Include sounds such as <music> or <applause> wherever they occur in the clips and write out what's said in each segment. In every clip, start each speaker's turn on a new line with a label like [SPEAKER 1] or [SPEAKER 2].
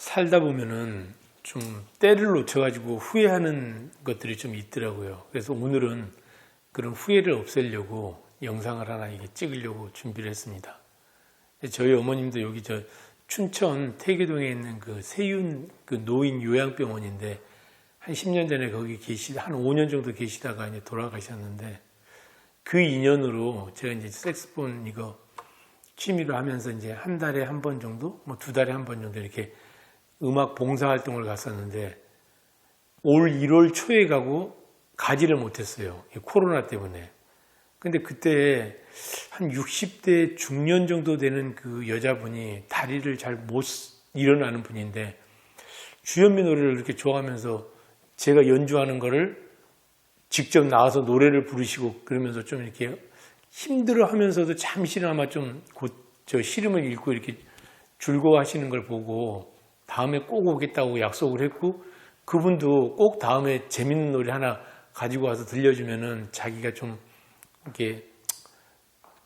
[SPEAKER 1] 살다 보면은 좀 때를 놓쳐가지고 후회하는 것들이 좀 있더라고요. 그래서 오늘은 그런 후회를 없애려고 영상을 하나 이게 찍으려고 준비를 했습니다. 저희 어머님도 여기 저 춘천 태계동에 있는 그 세윤 그 노인 요양병원인데 한 10년 전에 거기 계시 한 5년 정도 계시다가 이제 돌아가셨는데 그 인연으로 제가 이제 색스폰 이거 취미로 하면서 이제 한 달에 한 번 정도, 뭐 두 달에 한 번 정도 이렇게 음악 봉사 활동을 갔었는데 올 1월 초에 가고 가지를 못했어요. 이 코로나 때문에. 근데 그때 한 60대 중년 정도 되는 그 여자분이 다리를 잘 못 일어나는 분인데 주현미 노래를 그렇게 좋아하면서 제가 연주하는 거를 직접 나와서 노래를 부르시고 그러면서 좀 이렇게 힘들어 하면서도 잠시나마 좀 곧 저 시름을 읽고 이렇게 즐거워하시는 걸 보고 다음에 꼭 오겠다고 약속을 했고 그분도 꼭 다음에 재밌는 노래 하나 가지고 와서 들려주면은 자기가 좀 이렇게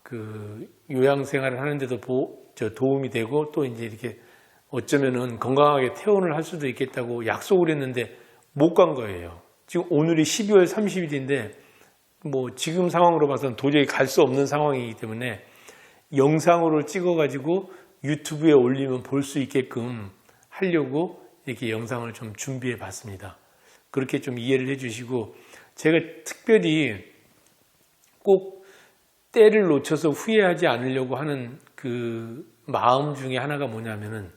[SPEAKER 1] 그 요양 생활을 하는데도 보, 저 도움이 되고 또 이제 이렇게 어쩌면은 건강하게 퇴원을 할 수도 있겠다고 약속을 했는데 못 간 거예요. 지금 오늘이 12월 30일인데 뭐 지금 상황으로 봐서는 도저히 갈 수 없는 상황이기 때문에 영상으로 찍어가지고 유튜브에 올리면 볼 수 있게끔 하려고 이렇게 영상을 좀 준비해 봤습니다. 그렇게 좀 이해를 해 주시고 제가 특별히 꼭 때를 놓쳐서 후회하지 않으려고 하는 그 마음 중에 하나가 뭐냐면은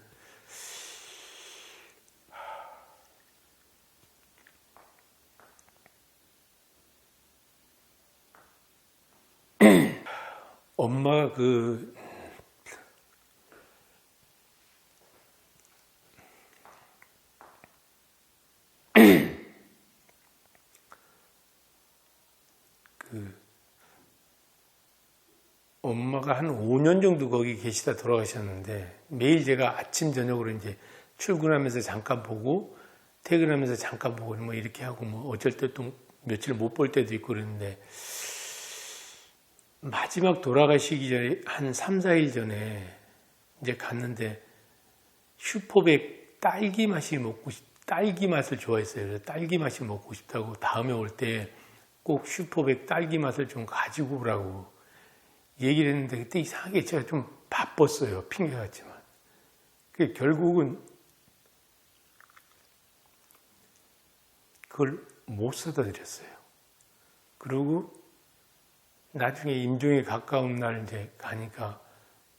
[SPEAKER 1] <clears throat> 엄마가 그그 엄마가 한 5년 정도 거기 계시다 돌아가셨는데 매일 제가 아침 저녁으로 이제 출근하면서 잠깐 보고 퇴근하면서 잠깐 보고 뭐 이렇게 하고 뭐 어쩔 때 또 며칠 못 볼 때도 있고 그랬는데 마지막 돌아가시기 전에 한 3, 4일 전에 이제 갔는데 슈퍼백 딸기 맛이 먹고 싶, 딸기 맛을 좋아했어요. 그래서 딸기 맛이 먹고 싶다고 다음에 올 때 꼭 슈퍼백 딸기 맛을 좀 가지고 오라고 얘기를 했는데 그때 이상하게 제가 좀 바빴어요. 핑계 같지만. 그 결국은 그걸 못 사다 드렸어요. 그리고 나중에 임종에 가까운 날 이제 가니까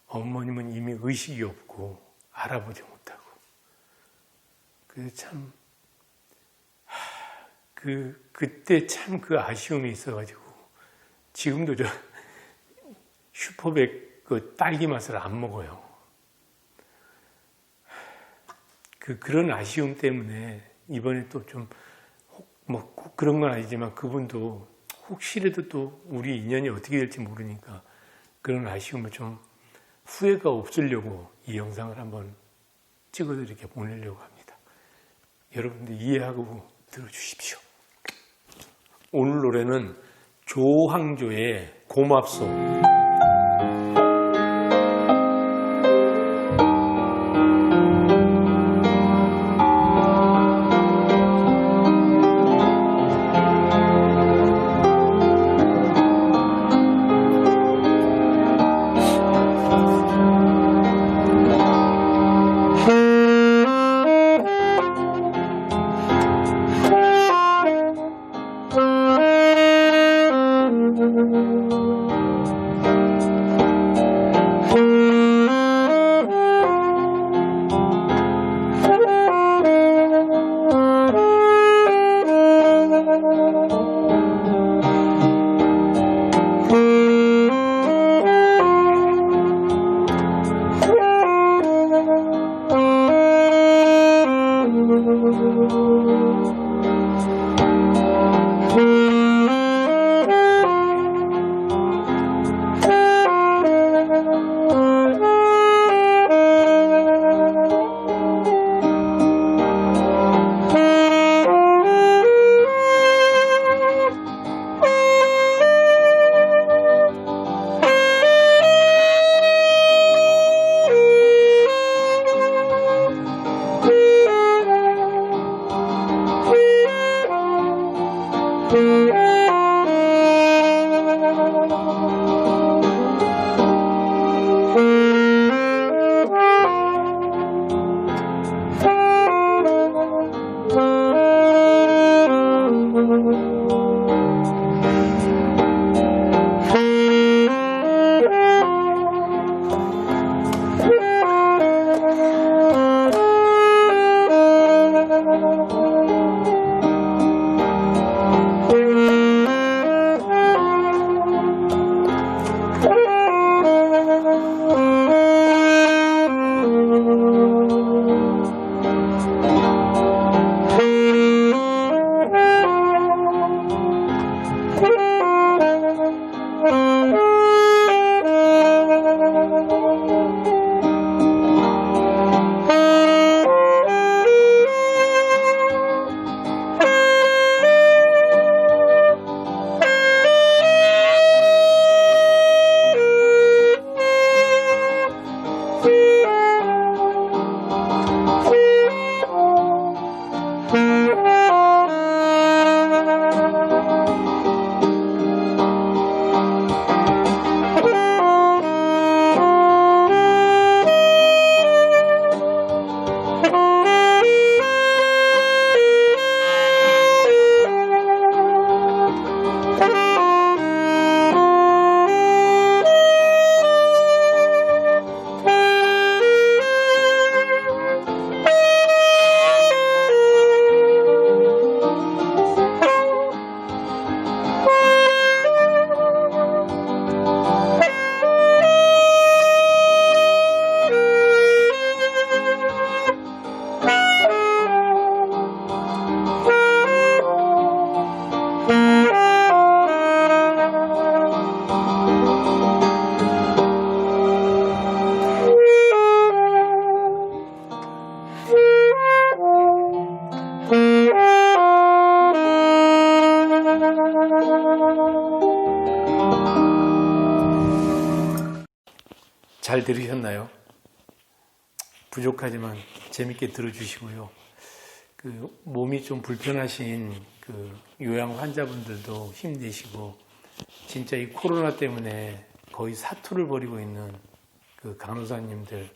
[SPEAKER 1] 어머님은 이미 의식이 없고 알아보지 못하고. 그래서 참, 그, 그때 참 그 아쉬움이 있어가지고 지금도 저 슈퍼백 그 딸기 맛을 안 먹어요. 그, 그런 아쉬움 때문에 이번에 또 좀, 뭐, 그런 건 아니지만 그분도 혹시라도 또 우리 인연이 어떻게 될지 모르니까 그런 아쉬움을 좀 후회가 없으려고 이 영상을 한번 찍어서 이렇게 보내려고 합니다. 여러분들 이해하고 들어주십시오. 오늘 노래는 조항조의 고맙소. 잘 들으셨나요? 부족하지만 재밌게 들어주시고요. 그 몸이 좀 불편하신 그 요양 환자분들도 힘내시고 진짜 이 코로나 때문에 거의 사투를 벌이고 있는 그 간호사님들,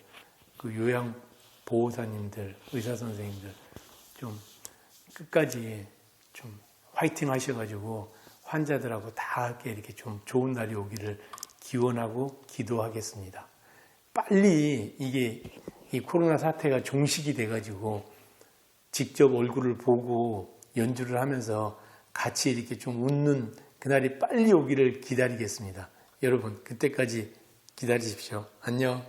[SPEAKER 1] 그 요양 보호사님들, 의사 선생님들 좀 끝까지 좀 화이팅 하셔가지고 환자들하고 다 함께 이렇게 좀 좋은 날이 오기를 기원하고 기도하겠습니다. 빨리 이게 이 코로나 사태가 종식이 돼가지고 직접 얼굴을 보고 연주를 하면서 같이 이렇게 좀 웃는 그날이 빨리 오기를 기다리겠습니다. 여러분, 그때까지 기다리십시오. 안녕.